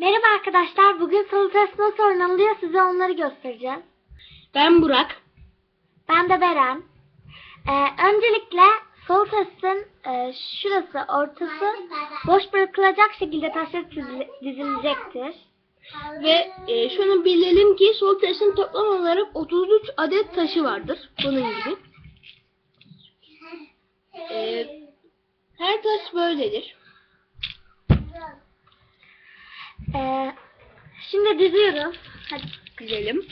Merhaba arkadaşlar. Bugün salı testi nasıl oynanılıyor size onları göstereceğim. Ben Burak. Ben de Beren. Ee, öncelikle testin e, şurası ortası boş bırakılacak şekilde taşlar dizilecektir. Ve e, şunu bilelim ki testin toplam olarak 33 adet taşı vardır. Bunun gibi. E, her taş böyledir. Ee, şimdi diziyoruz. Hadi Dizelim.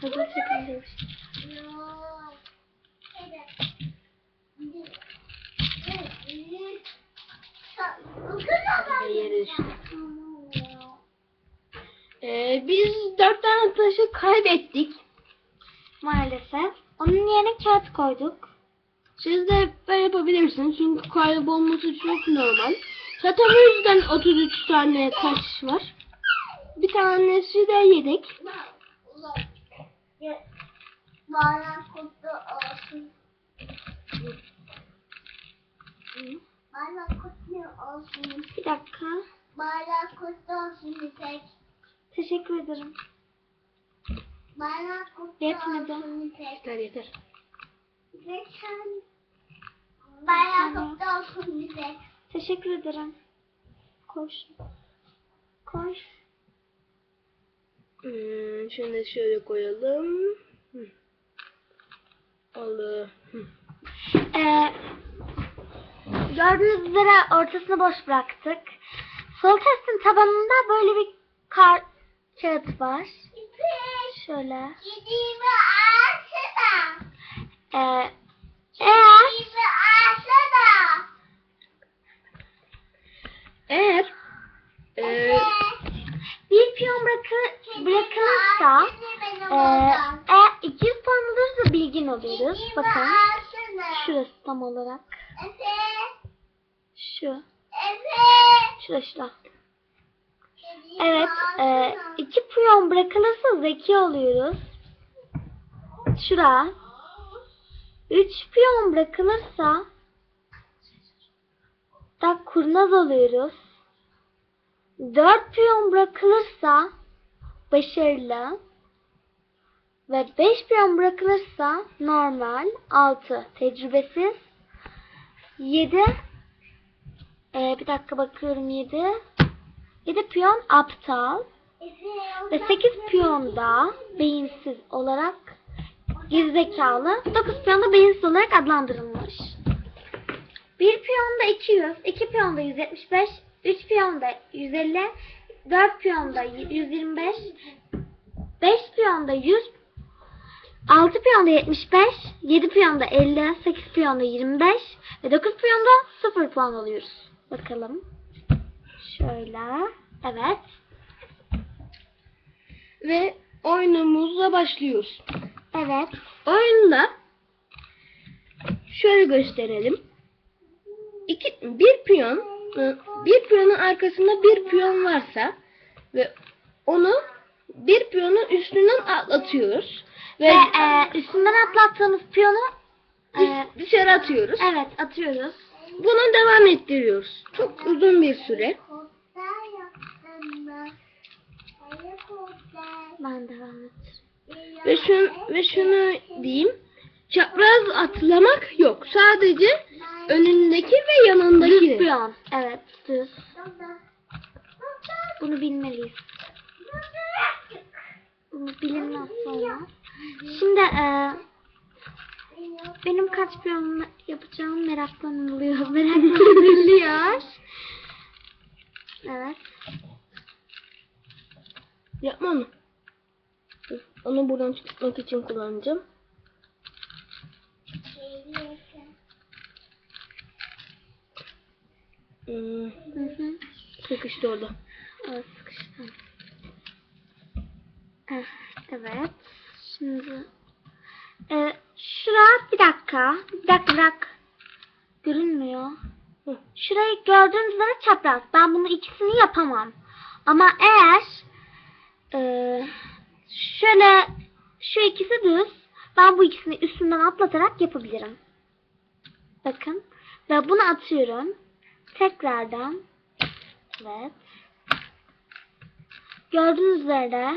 hızlı şekilde. Yeriz. E, biz 4 tane taşı kaybettik. Maalesef. Onun yerine kağıt koyduk. Siz de böyle yapabilirsiniz çünkü kaybolması çok normal. Zaten o yüzden 33 tane taş var. Bir tanesi de yedek. Bana kutlu olsun. Bana kutlu olsun. Bir dakika. Bana kutlu olsun İpek. Teşekkür ederim. Bana kutlu Yetmedi. olsun İpek. Yeter yeter. Lütfen. Bana kutlu olsun İpek. Teşekkür ederim. Koş. Koş. Hmm, şunu şöyle koyalım. Hı. Allah. Hı. Ee, gördüğünüz üzere ortasını boş bıraktık. Sol testin tabanında böyle bir kar kağıt var. Şöyle. Alsana. Ee, eğer alsana. Eğer e, bir piyon bırakı, bırakılırsa e, eğer 200 puan olursa bilgin oluyoruz. Bakın. Şurası tam olarak. Şu. Şurada. Evet. E, iki piyon bırakılırsa zeki oluyoruz. Şura. Üç piyon bırakılırsa da kurnaz oluyoruz. Dört piyon bırakılırsa başarılı. Ve beş piyon bırakılırsa normal. Altı tecrübesiz. Yedi ee, bir dakika bakıyorum yedi. Yedi piyon aptal. Ve 8 piyon da beyinsiz olarak gerizekalı. 9 piyon da beyinsiz olarak adlandırılmış. 1 piyon da 200, 2 piyon da 175, 3 piyon da 150, 4 piyon da 125, 5 piyon da 100, 6 piyon da 75, 7 piyon da 50, 8 piyon da 25 ve 9 piyon da 0 puan alıyoruz. Bakalım. Şöyle. Evet. ve oyunumuza başlıyoruz. Evet. Oyunda şöyle gösterelim. İki, bir piyon e, bir piyonun arkasında bir piyon varsa ve onu bir piyonun üstünden atlatıyoruz ve Ve e, üstünden atlattığımız piyonu e, dış- dışarı atıyoruz. evet atıyoruz. Bunu devam ettiriyoruz. Çok uzun bir süre. Ben devam ettireyim. Ve şunu, diyeyim. Çapraz atlamak yok. Sadece önündeki ve Düz yanındaki. piyon. Evet düz. Bunu bilmeliyiz. Bunu bilinmez sonra. Şimdi e, benim kaç piyon yapacağım meraklanılıyor. Meraklanılıyor. Evet. Yapma onu. Onu buradan tutmak için kullanacağım. Hmm, Hı hı. sıkıştı orada. Evet sıkıştım. Eh, Evet. Şimdi e, şura bir dakika. Bir dakika bırak. Görünmüyor. Hı. Şurayı gördüğünüz üzere çapraz. Ben bunu ikisini yapamam. Ama eğer e, şöyle şu ikisi düz. Ben bu ikisini üstünden atlatarak yapabilirim. Bakın. Ve bunu atıyorum. tekrardan evet gördüğünüz üzere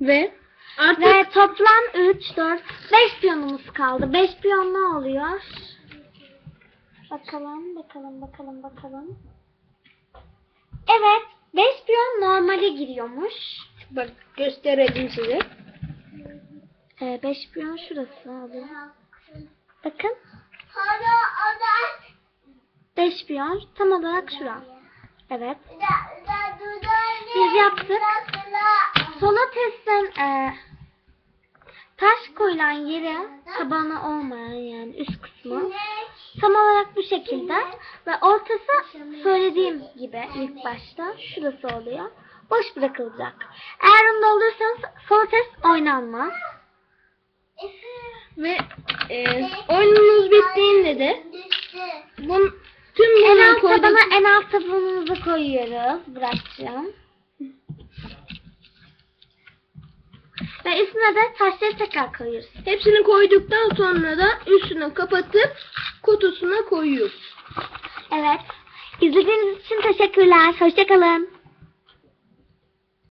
Ve artık ve toplam 3, 4, 5 piyonumuz kaldı. 5 piyon ne oluyor? Bakalım, bakalım, bakalım, bakalım. Evet, 5 piyon normale giriyormuş. bak gösterelim size. 5 piyon şurası abi. Bakın, Sonra oda 5 piyon tam olarak şura. Evet. Biz yaptık. Sola testten e, taş koyulan yere tabanı olmayan yani üst kısmı tam olarak bu şekilde ve ortası söylediğim gibi ilk başta şurası oluyor. Boş bırakılacak. Eğer onu doldurursanız sola test oynanmaz. Ve e, oyununuz bittiğinde de bun, tüm En alt tabana en alt tabanımızı koyuyoruz. Bırakacağım. Ve üstüne de taşları tekrar koyuyoruz. Hepsini koyduktan sonra da üstünü kapatıp kutusuna koyuyoruz. Evet. İzlediğiniz için teşekkürler. Hoşçakalın.